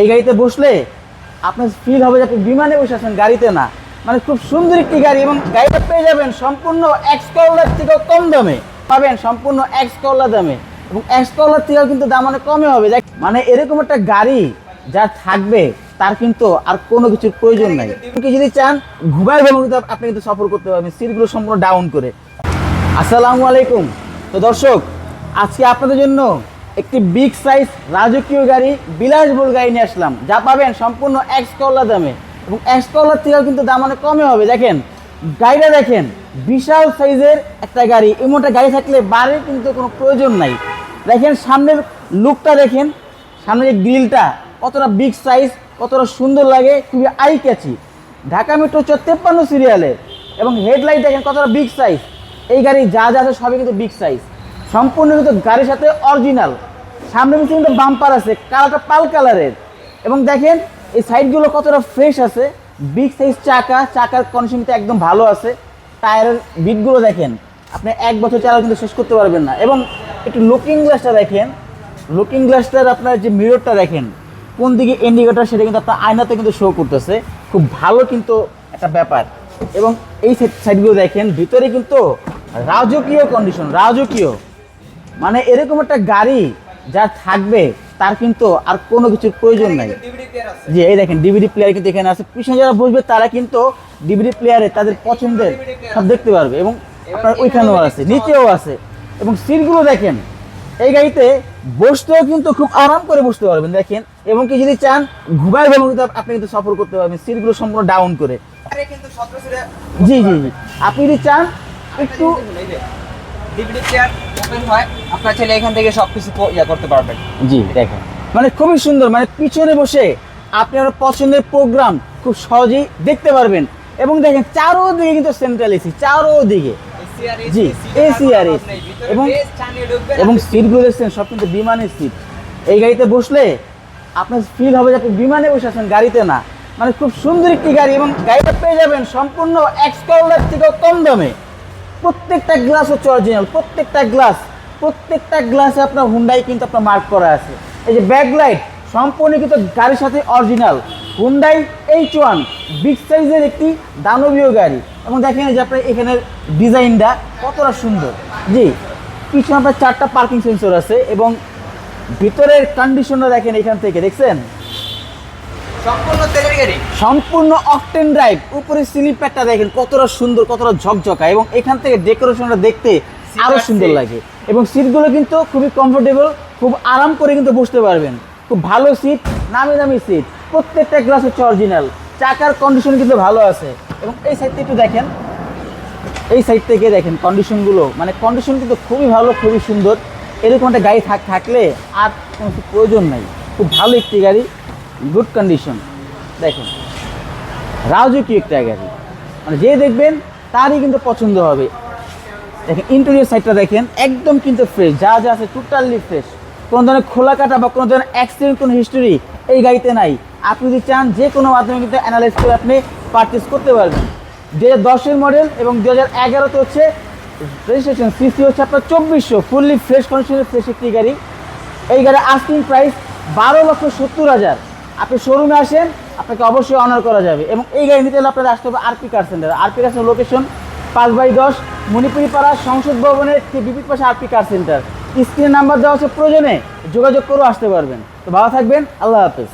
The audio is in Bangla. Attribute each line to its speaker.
Speaker 1: এই গাড়িতে বসলে আপনার ফিল হবে যে আপনি বিমানে বসে আছেন গাড়িতে না। মানে খুব সুন্দর একটি গাড়ি এবং গাড়িটা পেয়ে যাবেন সম্পূর্ণ এক্স করলার থেকেও কম দামে। পাবেন সম্পূর্ণ এক্স করলা দামে এবং এক্স করলার থেকেও কিন্তু দাম অনেক কমে হবে। মানে এরকম একটা গাড়ি যা থাকবে, তার কিন্তু আর কোনো কিছুর প্রয়োজন নাই। আপনি যদি চান, ঘুমায় ভেবে কিন্তু আপনি কিন্তু সফর করতে পারবেন, সিটগুলো সম্পূর্ণ ডাউন করে। আসসালামু আলাইকুম। তো দর্শক, আজকে আপনাদের জন্য একটি বিগ সাইজ রাজকীয় গাড়ি বিলাসবহুল গাড়ি নিয়ে আসলাম। যা পাবেন সম্পূর্ণ এক্স কল্লা দামে। এবং এক্স কল্লার থেকেও কিন্তু দাম অনেক কমে হবে। দেখেন, গাড়িটা দেখেন, বিশাল সাইজের একটা গাড়ি। এমন একটা গাড়ি থাকলে বাড়ির কিন্তু কোনো প্রয়োজন নাই। দেখেন, সামনের লুকটা দেখেন, সামনের যে গ্রিলটা কতটা বিগ সাইজ কতটা সুন্দর লাগে, খুবই আই ক্যাচি ঢাকা মেট্রো হচ্ছে তেপ্পান্ন সিরিয়ালের এবং হেডলাইট দেখেন, কতটা বিগ সাইজ এই গাড়ি যা যা আছে সবই কিন্তু বিগ সাইজ সম্পূর্ণ কিন্তু গাড়ির সাথে অরিজিনাল সামনে পিছনে কিন্তু বাম্পার আছে কালারটা পাল কালারের এবং দেখেন, এই সাইডগুলো কতটা ফ্রেশ আছে। বিগ সাইজ চাকা, চাকার কন্ডিশনটা একদম ভালো আছে। টায়ারের বিটগুলো দেখেন, আপনি এক বছর চালা কিন্তু শেষ করতে পারবেন না। এবং একটু লুকিং গ্লাসটা দেখেন লুকিং গ্লাসটার আপনার যে মিররটা দেখেন, কোন দিকে ইন্ডিকেটার সেটা কিন্তু আপনার আয়নাতে কিন্তু শো করতেছে। খুব ভালো কিন্তু একটা ব্যাপার। এবং এই সাইডগুলো দেখেন, ভিতরে কিন্তু রাজকীয় কন্ডিশন রাজকীয়। মানে এরকম একটা গাড়ি যা থাকবে তার কিন্তু আর কোনো কিছুর প্রয়োজন নাই। জি এই দেখেন ডিভিডি প্লেয়ার কিন্তু এখানে আছে। পিছনে যারা বসবে তারা কিন্তু ডিভিডি প্লেয়ারে তাদের পছন্দের সব দেখতে পারবে এবং আপনার ওইখানেও আছে নিচেও আছে। এবং সিটগুলো দেখেন এই গাড়িতে বসতেও কিন্তু খুব আরাম করে বসতে পারবেন দেখেন। এবং কি যদি চান ঘুমায় ভেবে কিন্তু আপনি কিন্তু সফর করতে পারবেন সিটগুলো সম্পূর্ণ ডাউন করে। জি জি জি। আপনি যদি চান একটু
Speaker 2: ডিভিডি প্লেয়ার ওপেন হয় আপনার ছেলে এখান থেকে সবকিছু ইয়া করতে পারবেন।
Speaker 1: জি দেখেন। মানে খুবই সুন্দর মানে পিছনে বসে আপনার পছন্দের প্রোগ্রাম খুব সহজেই দেখতে পারবেন। এবং দেখেন চারোদিকে কিন্তু সেন্ট্রাল এসি চারোদিকে। জি, AC আর AC এবং- এবং সিটগুলো দেখছেন সব কিন্তু বিমানের সিট এই গাড়িতে বসলে আপনার ফিল হবে যে আপনি বিমানে বসে আছেন গাড়িতে না। মানে খুব সুন্দর একটি গাড়ি এবং গাড়িটা পেয়ে যাবেন সম্পূর্ণ এক্স থেকেও কম দামে। প্রত্যেকটা গ্লাস হচ্ছে অরিজিনাল প্রত্যেকটা গ্লাস প্রত্যেকটা গ্লাসে আপনার হুন্ডাই কিন্তু আপনার মার্ক করা আছে। এই যে ব্যাকলাইট সম্পূর্ণ কিন্তু গাড়ির সাথে original Hyundai H one big সাইজের একটি দানবীয় গাড়ি। এবং দেখেন যে আপনার এখানের ডিজাইনটা কতটা সুন্দর। জি, পিছনে আপনার চারটা পার্কিং সেন্সর আছে এবং ভিতরের কন্ডিশনটা দেখেন এখান থেকে, দেখছেন?
Speaker 2: সম্পূর্ণ তেলের গাড়ি।
Speaker 1: সম্পূর্ণ অকটেন ড্রাইভ উপরে সিলিং প্যাডটা দেখেন কতটা সুন্দর কতটা ঝকঝকা এবং এখান থেকে ডেকোরেশনটা দেখতে
Speaker 2: আরও
Speaker 1: সুন্দর লাগে। এবং সিটগুলো কিন্তু খুবই কমফোর্টেবল খুব আরাম করে কিন্তু বসতে পারবেন। খুব ভালো সিট নামি দামি সিট প্রত্যেকটা গ্লাস হচ্ছে অরিজিনাল চাকার কন্ডিশন কিন্তু ভালো আছে। এবং এই সাইডটা একটু দেখেন। এই সাইড থেকে দেখেন কন্ডিশনগুলো মানে কন্ডিশন কিন্তু খুবই ভালো খুবই সুন্দর। এরকম একটা গাড়ি থাক থাকলে আর কোনো প্রয়োজন নাই। খুব ভালো একটি গাড়ি। Good condition. দেখেন রাজকীয় একটা গাড়ি মানে যে দেখবেন, তারই কিন্তু পছন্দ হবে। দেখেন ইন্টেরিয়র সাইডটা দেখেন, একদম কিন্তু ফ্রেশ যা যা আছে টোটালি ফ্রেশ কোনো ধরনের খোলা কাটা বা কোনো ধরনের অ্যাক্সিডেন্ট কোনো হিস্টোরি এই গাড়িতে নাই। আপনি যদি চান, যে কোনো মাধ্যমে কিন্তু অ্যানালাইজ করে আপনি পারচেস করতে পারবেন। দু হাজার দশের মডেল এবং দু হাজার এগারোতে হচ্ছে রেজিস্ট্রেশন সিসি হচ্ছে আপনার চব্বিশশো ফুললি ফ্রেশ কন্ডিশনের ফ্রেশ একটি গাড়ি। এই গাড়ির আস্কিং প্রাইস বারো লক্ষ সত্তর হাজার। আপনি শোরুমে আসেন, আপনাকে অবশ্যই অনার করা যাবে। এবং এই গাড়ি নিতে হলে আপনাদের আসতে হবে RP car center RP car center location পাঁচ বাই দশ, মণিপুরিপাড়া সংসদ ভবনের বিপরীত পাশে আরপি কার সেন্টার স্ক্রিনে নাম্বার দেওয়া আছে প্রয়োজনে যোগাযোগ করেও আসতে পারবেন। তো ভালো থাকবেন, আল্লাহ হাফেজ।